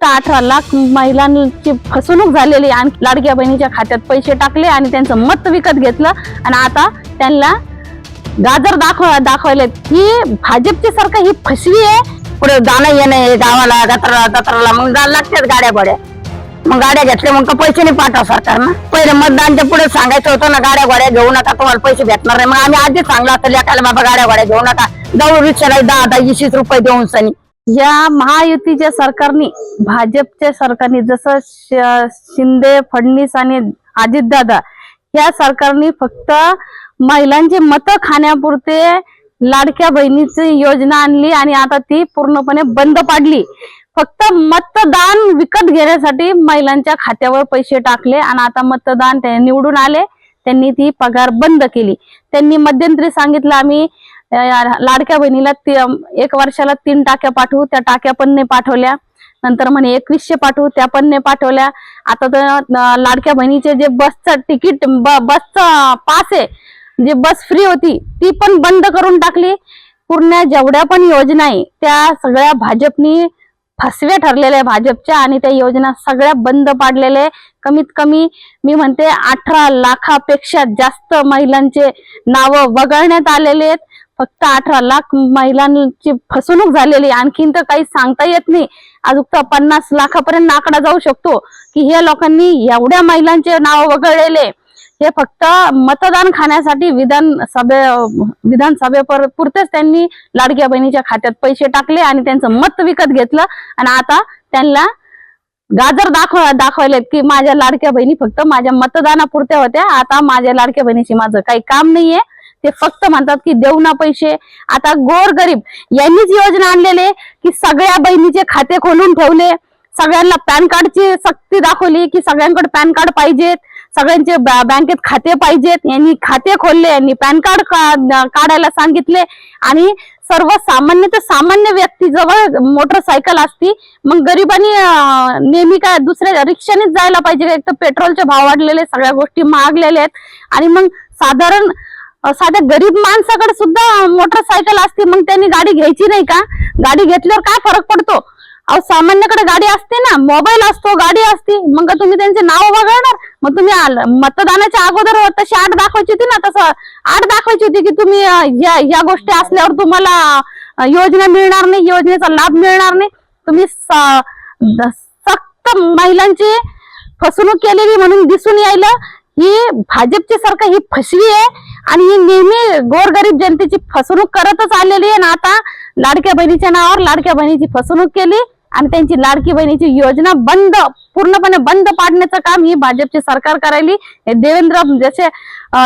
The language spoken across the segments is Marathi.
अठरा लाख महिलांची फसवणूक झालेली आणि लाडक्या बहिणीच्या खात्यात पैसे टाकले आणि त्यांचं मत विकत घेतलं. आणि आता त्यांना गाजर दाखव दाखवले ही भाजपची सरकार ही फसवी आहे. पुढे जाणं येणं गावाला जत्राला जत्राला मग जायला लागतात गाड्या गोड्या. मग गाड्या घेतल्या मग का पैसे नाही पाठवा सरकार ना पहिले मतदानच्या पुढे सांगायचं होतं ना गाड्या गोड्या घेऊ नका तुम्हाला पैसे भेटणार नाही. मग आम्ही आधीच चांगलं असतं लेखायला बाबा गाड्या गोड्या घेऊ नका. जाऊ रिक्षाला दहा दहा वीस रुपये देऊन सनी. या महायुतीच्या सरकारने भाजपच्या सरकारने जसं शिंदे फडणवीस आणि अजितदादा या सरकारने फक्त महिलांची मतं खाण्यापुरते लाडक्या बहिणीची योजना आणली आणि आता ती पूर्णपणे बंद पाडली. फक्त मतदान विकत घेण्यासाठी महिलांच्या खात्यावर पैसे टाकले आणि आता मतदान निवडून आले. त्यांनी ती पगार बंद केली. त्यांनी मध्यंतरी सांगितलं आम्ही लाडक्या बहिणीला एक वर्षाला तीन टाक्या पाठवू. त्या टाक्या पण नाही पाठवल्या. नंतर म्हणे एकवीसशे पाठवू. त्या पण नाही पाठवल्या. आता तर लाडक्या बहिणीचे जे बसचं तिकीट ब- बसचं पास आहे जे बस फ्री होती ती पण बंद करून टाकली. पूर्ण जेवढ्या पण योजना आहे त्या सगळ्या भाजपनी फसव्या ठरलेल्या आहे भाजपच्या आणि त्या योजना सगळ्या बंद पाडलेल्या कमीत कमी मी म्हणते अठरा लाखापेक्षा जास्त महिलांचे नाव वगळण्यात आलेले आहेत. फक्त अठरा लाख महिलांची फसवणूक झालेली आहे. आणखीन तर काही सांगता येत नाही. अजून तर पन्नास लाखापर्यंत आकडा जाऊ शकतो. की हे लोकांनी एवढ्या महिलांचे नाव वगळलेले. हे फक्त मतदान खाण्यासाठी विधानसभे सभे पुरतेच त्यांनी लाडक्या बहिणीच्या खात्यात पैसे टाकले आणि त्यांचं मत विकत घेतलं. आणि आता त्यांना गाजर दाखव दाखवायलेत की माझ्या लाडक्या बहिणी फक्त माझ्या मतदानापुरत्या होत्या. आता माझ्या लाडक्या बहिणीशी माझं काही काम नाहीये. ते फक्त म्हणतात की देऊ ना पैसे. आता गोर गरीब यांनीच योजना आणलेले की सगळ्या बहिणीचे खाते खोलून ठेवले. सगळ्यांना पॅन कार्डची सक्ती दाखवली की सगळ्यांकडे पॅन कार्ड पाहिजेत. सगळ्यांचे बँकेत खाते पाहिजेत. यांनी खाते खोलले यांनी पॅन कार्ड काढायला सांगितले. आणि सर्वसामान्य तर सामान्य व्यक्ती जवळ मोटरसायकल असती मग गरिबांनी नेहमी काय दुसऱ्या रिक्षानेच जायला पाहिजे. एक तर पेट्रोलचे भाव वाढलेले सगळ्या गोष्टी महागलेल्या आहेत. आणि मग साधारण साध्या गरीब माणसाकडे सुद्धा मोटरसायकल असते मग त्यांनी गाडी घ्यायची नाही का? गाडी घेतल्यावर काय फरक पडतो? अहो सामान्याकडे गाडी असते ना मोबाईल असतो गाडी असते मग तुम्ही त्यांचे नाव वगळणार? मग तुम्ही मतदानाच्या अगोदर तशी आठ दाखवायची होती ना तसं आठ दाखवायची होती की तुम्ही या या गोष्टी असल्यावर तुम्हाला योजना मिळणार नाही योजनेचा लाभ मिळणार नाही. तुम्ही स- द- सक्त महिलांची फसवणूक केलेली म्हणून दिसून यायला ही भाजपची सरकार ही फसवी आहे. आणि ही नेहमी गोरगरीब जनतेची फसवणूक करतच आलेली आहे ना आता. लाडक्या बहिणीच्या नावावर लाडक्या बहिणीची फसवणूक केली आणि त्यांची लाडकी बहिणीची योजना बंद पूर्णपणे बंद पाडण्याचं काम ही भाजपची सरकार करायली. हे देवेंद्र जसे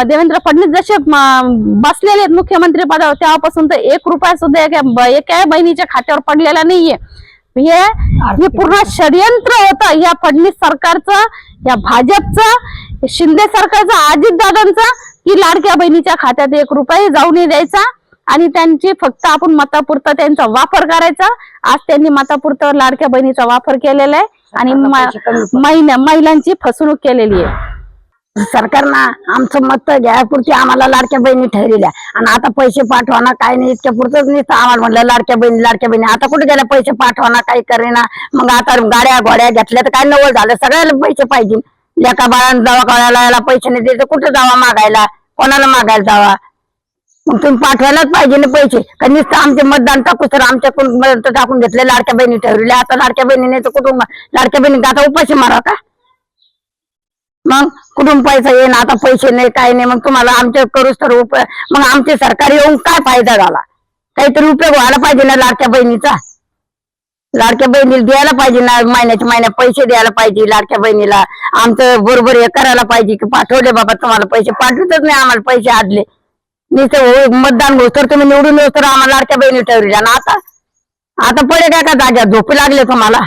देवेंद्र फडणवीस जसे बसलेले आहेत मुख्यमंत्री पदावर तेव्हापासून तर एक रुपया सुद्धा एका बहिणीच्या खात्यावर पडलेला नाहीये. हे हे पूर्ण षडयंत्र होतं. या फडणवीस सरकारचं या भाजपचं शिंदे सरकारचं अजितदादांचं की लाडक्या बहिणीच्या खात्यात एक रुपयाही जाऊ नाही द्यायचा आणि त्यांची फक्त आपण मतापुरता त्यांचा वापर करायचा. आज त्यांनी मतापुरतं लाडक्या बहिणीचा वापर केलेला आहे आणि महिला महिलांची फसवणूक केलेली आहे. सरकारनं आमचं मत घ्यायपुरती आम्हाला लाडक्या बहिणी ठरविल्या आणि आता पैसे पाठवा ना काय नाही इतक्या पुरतच नाही आम्हाला म्हणलं लाडक्या बहिणी लाडक्या बहिणी. आता कुठे गेल्या पैसे पाठवा ना काही करेना. मग आता गाड्या घोड्या घेतल्या तर काय नवल झालं? सगळ्याला पैसे पाहिजे. लेका बाळांना दवाखान्याला याला पैसे नाही द्यायचे कुठे जावा मागायला? कोणाला मागायला जावा? मग तुम्ही पाठवायलाच पाहिजे ना पैसे. का नुसतं आमचे मतदान टाकू सर आमच्याकडून मदत टाकून घेतले लाडक्या बहिणी ठरविल्या. आता लाडक्या बहिणी नाही तर कुठून? लाडक्या बहिणी आता उपाशी मारा का? मग कुठून पैसा येईन? आता पैसे नाही काय नाही. मग तुम्हाला आमच्या करूच तर उप मग आमचे सरकार येऊन काय फायदा झाला? काहीतरी उपयोग व्हायला पाहिजे ना लाडक्या बहिणीचा. लाडक्या बहिणीला द्यायला पाहिजे ना महिन्याच्या महिन्यात पैसे द्यायला पाहिजे लाडक्या बहिणीला. आमचं बरोबर हे करायला पाहिजे की पाठवले बाबा तुम्हाला पैसे पाठवतच नाही आम्हाला पैसे आदले. नुसतं हो, मतदान घोष तर तुम्ही निवडून येऊ तर आम्हाला लाडक्या बहिणी ठेवली ना आता? आता पडे काय का जाग्या झोपी लागले तुम्हाला?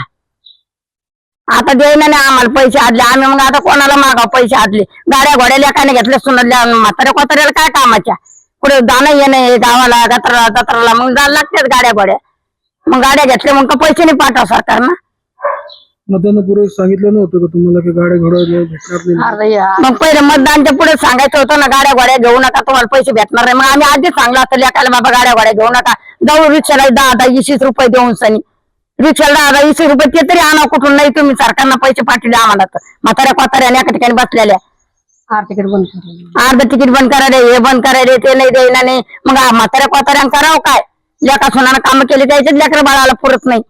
आता देईना नाही आम्हाला पैसे आदले. आम्ही मग आता कोणाला मागा पैसे आदले? गाड्या घोड्या लेखाने घेतल्या सुनल्या म्हाताऱ्या कोताऱ्याला काय कामाच्या? कुठे जाणं येणं गावाला जत्राला जत्राला मग जायला लागतात गाड्या घोड्या. मग गाड्या घेतल्या मग का पैसे नाही पाठवा सरकार ना मतदानापूर्वी सांगितलं नव्हतं का तुम्हाला की गाड्या घोड्या भेटणार नाही? मग पहिले मतदानच्या पुढे सांगायचं होतं ना गाड्या घोड्या घेऊ नका तुम्हाला पैसे भेटणार नाही. मग आम्ही आधीच सांगलं असतं लेखाला बाबा गाड्या घोड्या घेऊ नका. जाऊ रिक्षाला दहा दहा वीस रुपये देऊन सनी. रिक्षाला वीस रुपये ते तरी आणा कुठून? नाही तुम्ही सरकारनं पैसे पाठवले आम्हाला तर. म्हाताऱ्या कोताऱ्याने एका ठिकाणी बसलेल्या. तिकीट बंद करून अर्ध तिकीट बंद करायला हे बंद करायला ते नाही देईना नाही. मग म्हाताऱ्या कोताऱ्यानं करावं काय? लेखा सोनानं काम केली त्याच्यात लेकरं बाळाला पुरत नाही.